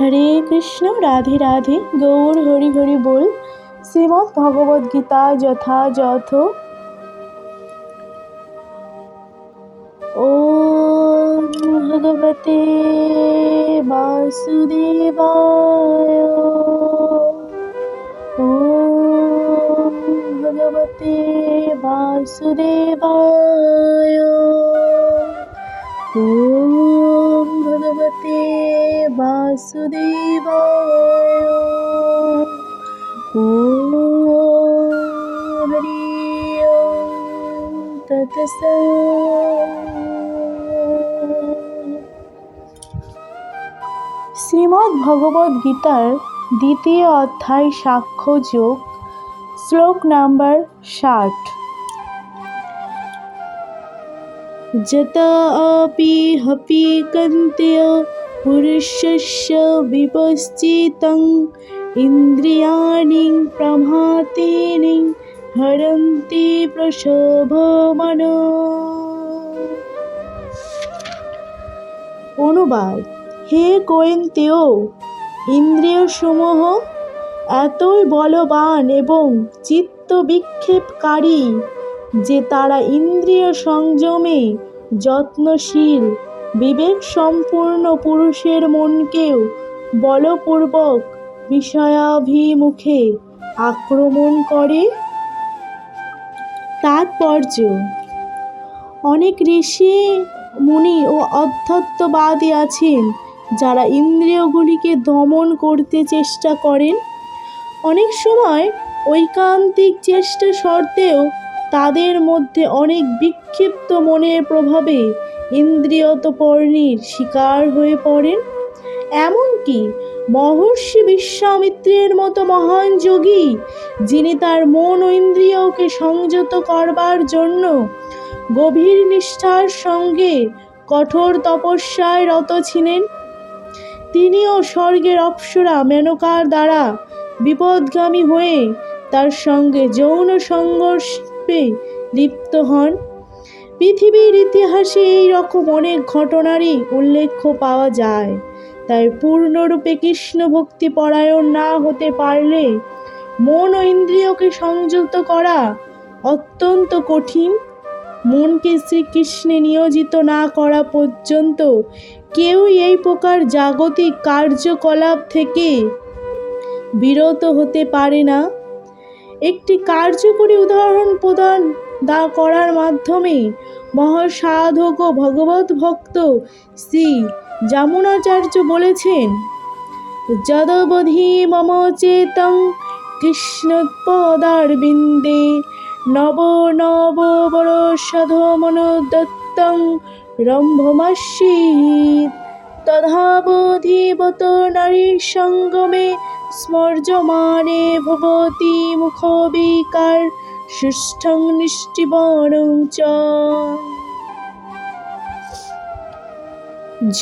হরে কৃষ্ণ, রাধে রাধে, গৌর হরি হরি বল। শ্রীমদ্ ভগবদ্গীতা যথাযথ। ও ভগবতে বাসুদেবায়। ও ভগবতে বাসুদেবায়। भगवते वासुदेवाय ॐ हरि ओं তৎসৎ শ্রীমদ্ ভগবদ গীতার দ্বিতীয় অধ্যায় সাক্ষ্য যোগ শ্লোক নাম্বার ষাট যত अपि हपि कन्त्य पुरुषस्य विपश्चितं इन्द्रियाणि प्रमातीनि हरन्ति প্রসভমন অনুবাদ হে কোয়েন্তেও ইন্দ্রিয়সমূহ এতই বলবান এবং চিত্ত বিক্ষেপকারী যে তারা ইন্দ্রিয় সংযমে যত্নশীল বিবেক সম্পূর্ণ পুরুষের মনকেও বলপূর্বক বিষয়াভিমুখে আক্রমণ করে। তাৎপর্য, অনেক ঋষি, মুনি ও অধ্যাত্মবাদী আছেন যারা ইন্দ্রিয়গুলিকে দমন করতে চেষ্টা করেন। অনেক সময় ঐকান্তিক চেষ্টা সত্ত্বেও তাদের মধ্যে অনেক বিক্ষিপ্ত মনের প্রভাবে ইন্দ্রিয়তপর্ণীর শিকার হয়ে পড়েন। এমনকি মহর্ষি বিশ্বামিত্রের মতো মহান যোগী, যিনি তার মন ও ইন্দ্রিয়কে সংযত করবার জন্য গভীর নিষ্ঠার সঙ্গে কঠোর তপস্যায় রত ছিলেন, তিনিও স্বর্গের অপ্সরা মেনকার দ্বারা বিপদগামী হয়ে তার সঙ্গে যৌন সংঘর্ষে লিপ্ত হন। পৃথিবীর ইতিহাসে এই রকম অনেক ঘটনারই উল্লেখ পাওয়া যায়। তাই পূর্ণরূপে কৃষ্ণ ভক্তি পরায়ণ না হতে পারলে মন ও ইন্দ্রিয়কে সংযুক্ত করা অত্যন্ত কঠিন। মনকে শ্রীকৃষ্ণে নিয়োজিত না করা পর্যন্ত কেউই এই প্রকার জাগতিক কার্যকলাপ থেকে বিরত হতে পারে না। একটি কার্যকরী উদাহরণ প্রদান দা করার মাধ্যমে মহাসাধক ও ভগবত ভক্ত শ্রী যামুনাচার্য বলেছেন, যদবধি মম চেতং কৃষ্ণপদারবিন্দে নব নব বড় সাধমনোদত্তং রম্ভমাসীত তথাবধিবত নারী সঙ্গমে স্মর্যমানে ভবতী মুখবিকার সুষ্ঠং নিষ্টিবরং চ।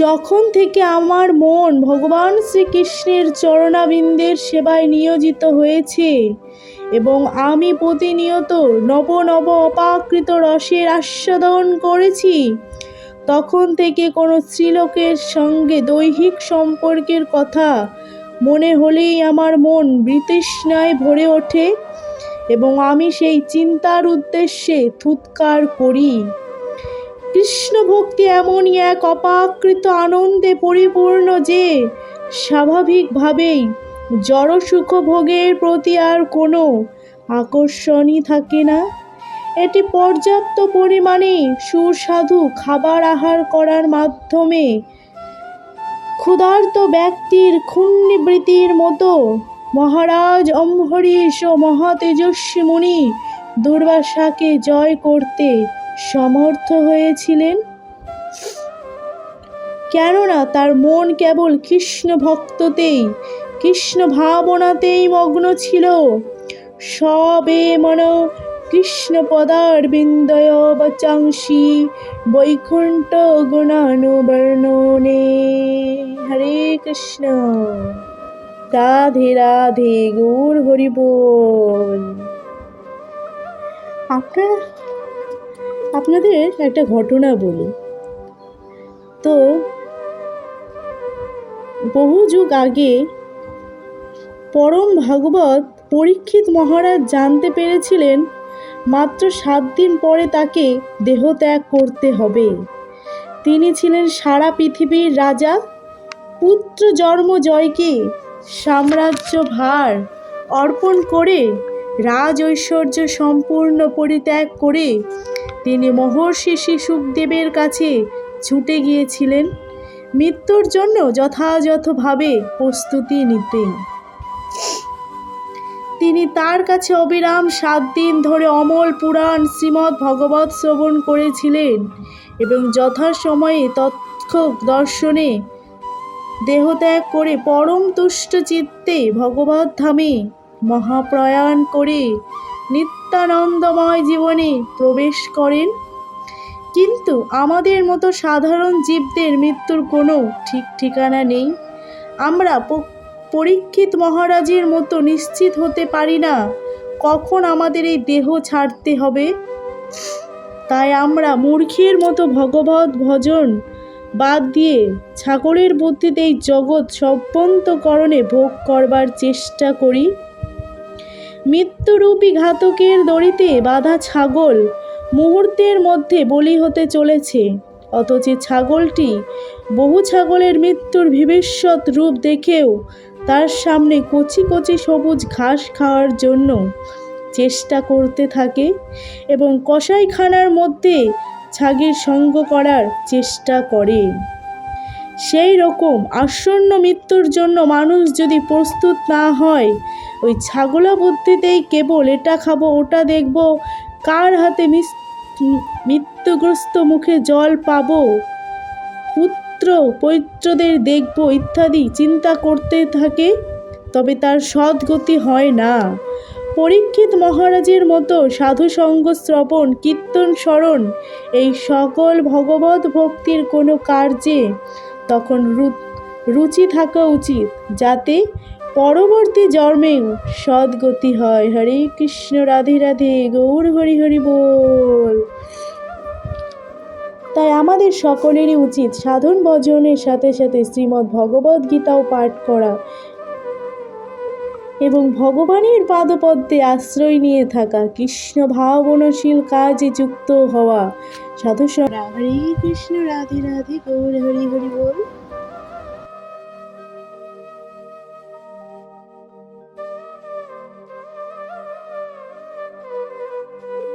যখন থেকে আমার মন ভগবান শ্রীকৃষ্ণের চরণাবিন্দের সেবায় নিয়োজিত হয়েছে এবং আমি প্রতিনিয়ত নব নব অপাকৃত রসের আস্বাদন করেছি, তখন থেকে কোনো স্ত্রীলোকের সঙ্গে দৈহিক সম্পর্কের কথা মনে হলেই আমার মন বৃতৃষ্ণায় ভরে ওঠে। এবং আমি সেই চিন্তার উদ্দেশ্যে থুৎকার করি। কৃষ্ণ ভক্তি এমনই এক অপাকৃত আনন্দে পরিপূর্ণ যে, স্বাভাবিকভাবেই জড় সুখভোগের প্রতি আর কোনো আকর্ষণই থাকে না। এটি পর্যাপ্ত পরিমাণে সুস্বাদু খাবার আহার করার মাধ্যমে ক্ষুধার্ত ব্যক্তির ক্ষুণ্ণিবৃত্তির মতো মহারাজ অম্বরীশ ও মহাতেজস্বী মুনি দুর্বাসাকে জয় করতে সমর্থ হয়েছিলেন। কেননা তার মন কেবল কৃষ্ণ ভক্ততেই, কৃষ্ণ ভাবনাতেই মগ্ন ছিল। সবে মন কৃষ্ণ পদার বিন্দয় বচাংসি বৈকুণ্ঠ গুণানুবর্ণনে। হরে কৃষ্ণ। রাধে রাধে গৌর হরি আপনারা, আপনাদের একটা ঘটনা বলি। তো, বহু যুগ আগে পরম ভাগবত পরীক্ষিত মহারাজ জানতে পেরেছিলেন, মাত্র সাত দিন পরে তাকে দেহত্যাগ করতে হবে। তিনি ছিলেন সারা পৃথিবীর রাজা, পুত্র জন্ম জয়কে সাম্রাজ্য ভার অর্পণ করে, রাজ ঐশ্বর্য সম্পূর্ণ পরিত্যাগ করে, তিনি মহর্ষি শ্রী সুখদেবের কাছে ছুটে গিয়েছিলেন। মৃত্যুর জন্য যথাযথভাবে প্রস্তুতি নিতেন। তিনি তার কাছে অবিরাম সাত দিন ধরে অমল পুরাণ শ্রীমদ্ ভগবত শ্রবণ করেছিলেন এবং যথাসময়ে তথ্য দর্শনে দেহত্যাগ করে পরম তুষ্ট চিত্তে ভগবত ধামে মহাপ্রয়াণ করে নিত্যানন্দময় জীবনে প্রবেশ করেন। কিন্তু আমাদের মতো সাধারণ জীবদের মৃত্যুর কোনো ঠিক ঠিকানা নেই। আমরা পরীক্ষিত মহারাজের মতো নিশ্চিত হতে পারি না, কখন আমাদের এই দেহ ছাড়তে হবে? তাই আমরা মূর্খের মতো ভগবত ভজন বাদ দিয়ে ছাগলের বুদ্ধিতে এই জগৎ সভ্যন্তকরণে ভোগ করবার চেষ্টা করি। মৃত্যুরূপী ঘাতকের দড়িতে বাঁধা ছাগল মুহূর্তের মধ্যে বলি হতে চলেছে, অথচ ছাগলটি বহু ছাগলের মৃত্যুর ভবিষ্যৎ রূপ দেখেও তার সামনে কচি কচি সবুজ ঘাস খাওয়ার জন্য চেষ্টা করতে থাকে এবং কষাইখানার মধ্যে ছাগির সঙ্গ করার চেষ্টা করে। সেই রকম আসন্ন মৃত্যুর জন্য মানুষ যদি প্রস্তুত না হয়, ওই ছাগলা বুদ্ধিতেই কেবল এটা খাব, ওটা দেখব, কার হাতে মৃত্যুগ্রস্ত মুখে জল পাবো? পুত্র পৈত্রদের দেখব ইত্যাদি চিন্তা করতে থাকে, তবে তার সদ্গতি হয় না। পরীক্ষিত মহারাজের মতো সাধুসঙ্গ শ্রবণ, কীর্তন, স্মরণ, এই সকল ভগবত ভক্তির কোনো কার্যে তখন রুচি থাকা উচিত, যাতে পরবর্তী জন্মেও সদ্গতি হয়। হরে কৃষ্ণ, রাধে রাধে, গৌর, হরি হরি বল। তাই আমাদের সকলেরই উচিত সাধন ভজনের সাথে সাথে শ্রীমদ্ ভগবদ্গীতাও পাঠ করা। এবং ভগবানের পাদপদ্মে আশ্রয় নিয়ে থাকা কৃষ্ণ ভাবনশীল কাজে যুক্ত হওয়া সাধু হরে কৃষ্ণ রাধে রাধে, গৌর হরি হরি বল।